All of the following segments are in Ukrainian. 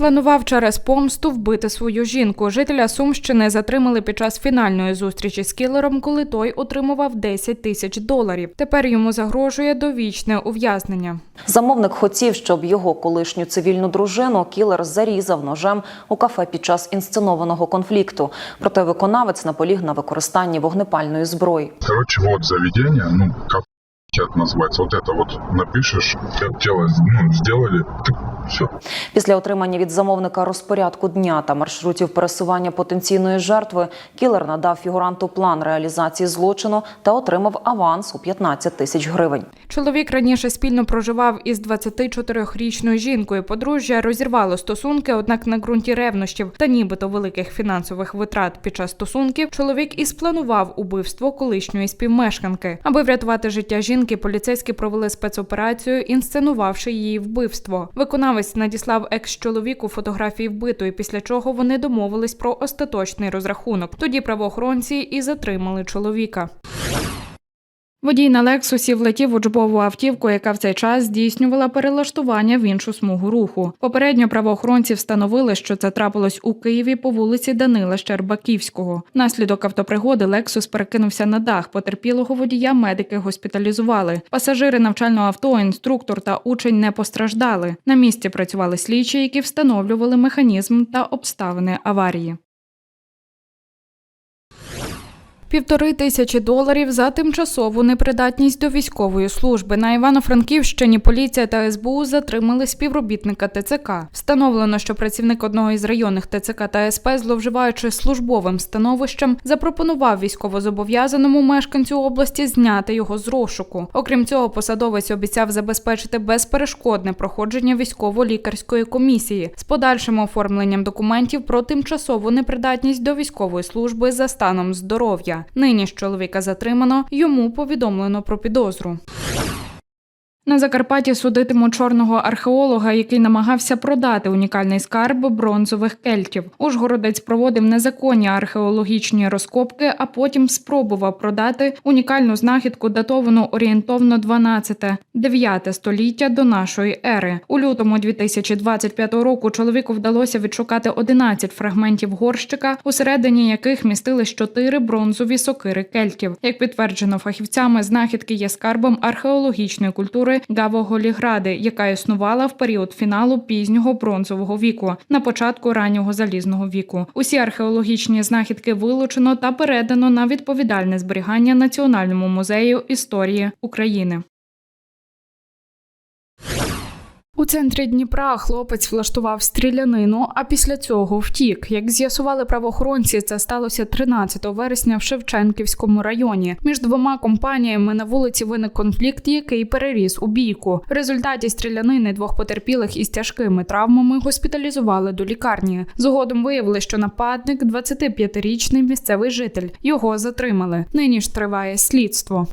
Планував через помсту вбити свою жінку. Жителя Сумщини затримали під час фінальної зустрічі з кілером, коли той отримував 10 тисяч доларів. Тепер йому загрожує довічне ув'язнення. Замовник хотів, щоб його колишню цивільну дружину кілер зарізав ножем у кафе під час інсценованого конфлікту. Проте виконавець наполіг на використанні вогнепальної зброї. Короче, вот заведение, ну, как это называется, вот это вот напишешь, как тело ну, сделали, все. Після отримання від замовника розпорядку дня та маршрутів пересування потенційної жертви, кілер надав фігуранту план реалізації злочину та отримав аванс у 15 тисяч гривень. Чоловік раніше спільно проживав із 24-річною жінкою. Подружжя розірвало стосунки, однак на ґрунті ревнощів та нібито великих фінансових витрат під час стосунків чоловік і спланував убивство колишньої співмешканки. Аби врятувати життя жінки, поліцейські провели спецоперацію, інсценувавши її вбивство. Виконавець надіслав екс-чоловіку фотографії вбитої, після чого вони домовились про остаточний розрахунок. Тоді правоохоронці і затримали чоловіка. Водій на Лексусі влетів у джбову автівку, яка в цей час здійснювала перелаштування в іншу смугу руху. Попередньо правоохоронці встановили, що це трапилось у Києві по вулиці Данила Щербаківського. Внаслідок автопригоди Лексус перекинувся на дах. Потерпілого водія медики госпіталізували. Пасажири навчального авто, інструктор та учень не постраждали. На місці працювали слідчі, які встановлювали механізм та обставини аварії. Півтори тисячі доларів за тимчасову непридатність до військової служби. На Івано-Франківщині поліція та СБУ затримали співробітника ТЦК. Встановлено, що працівник одного із районних ТЦК та СП, зловживаючи службовим становищем, запропонував військовозобов'язаному мешканцю області зняти його з розшуку. Окрім цього, посадовець обіцяв забезпечити безперешкодне проходження військово-лікарської комісії з подальшим оформленням документів про тимчасову непридатність до військової служби за станом здоров'я. Нині ж чоловіка затримано, йому повідомлено про підозру. На Закарпатті судитимуть чорного археолога, який намагався продати унікальний скарб бронзових кельтів. Ужгородець проводив незаконні археологічні розкопки, а потім спробував продати унікальну знахідку, датовану орієнтовно 12-9 століття до нашої ери. У лютому 2025 року чоловіку вдалося відшукати 11 фрагментів горщика, усередині яких містились чотири бронзові сокири кельтів. Як підтверджено фахівцями, знахідки є скарбом археологічної культури Гавоголігради, яка існувала в період фіналу пізнього бронзового віку на початку раннього залізного віку. Усі археологічні знахідки вилучено та передано на відповідальне зберігання Національному музею історії України. У центрі Дніпра хлопець влаштував стрілянину, а після цього втік. Як з'ясували правоохоронці, це сталося 13 вересня в Шевченківському районі. Між двома компаніями на вулиці виник конфлікт, який переріс у бійку. В результаті стрілянини двох потерпілих із тяжкими травмами госпіталізували до лікарні. Згодом виявили, що нападник 25-річний місцевий житель. Його затримали. Нині ж триває слідство.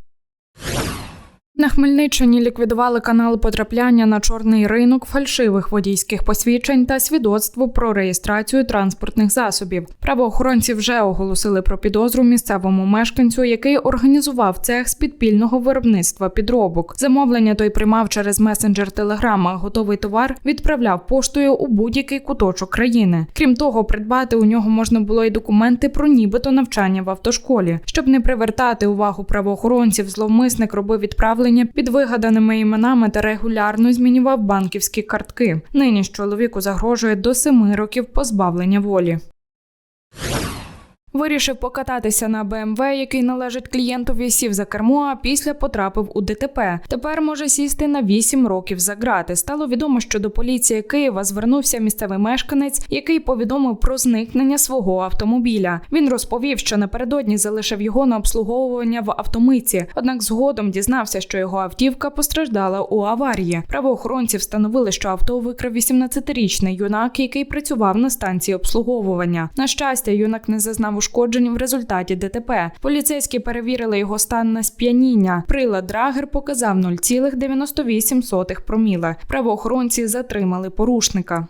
На Хмельниччині ліквідували канал потрапляння на чорний ринок фальшивих водійських посвідчень та свідоцтво про реєстрацію транспортних засобів. Правоохоронці вже оголосили про підозру місцевому мешканцю, який організував цех з підпільного виробництва підробок. Замовлення той приймав через месенджер Телеграма. Готовий товар відправляв поштою у будь-який куточок країни. Крім того, придбати у нього можна було й документи про нібито навчання в автошколі. Щоб не привертати увагу правоохоронців, зловмисник робив відправлення під вигаданими іменами та регулярно змінював банківські картки. Нині ж чоловіку загрожує до семи років позбавлення волі. Вирішив покататися на БМВ, який належить клієнтові, сів за кермо, а після потрапив у ДТП. Тепер може сісти на 8 років за грати. Стало відомо, що до поліції Києва звернувся місцевий мешканець, який повідомив про зникнення свого автомобіля. Він розповів, що напередодні залишив його на обслуговування в автомиці. Однак згодом дізнався, що його автівка постраждала у аварії. Правоохоронці встановили, що авто викрав 18-річний юнак, який працював на станції обслуговування. На щастя, юнак не зазнав ушкоджень в результаті ДТП. Поліцейські перевірили його стан на сп'яніння. Прилад Драгер показав 0,98 проміла. Правоохоронці затримали порушника.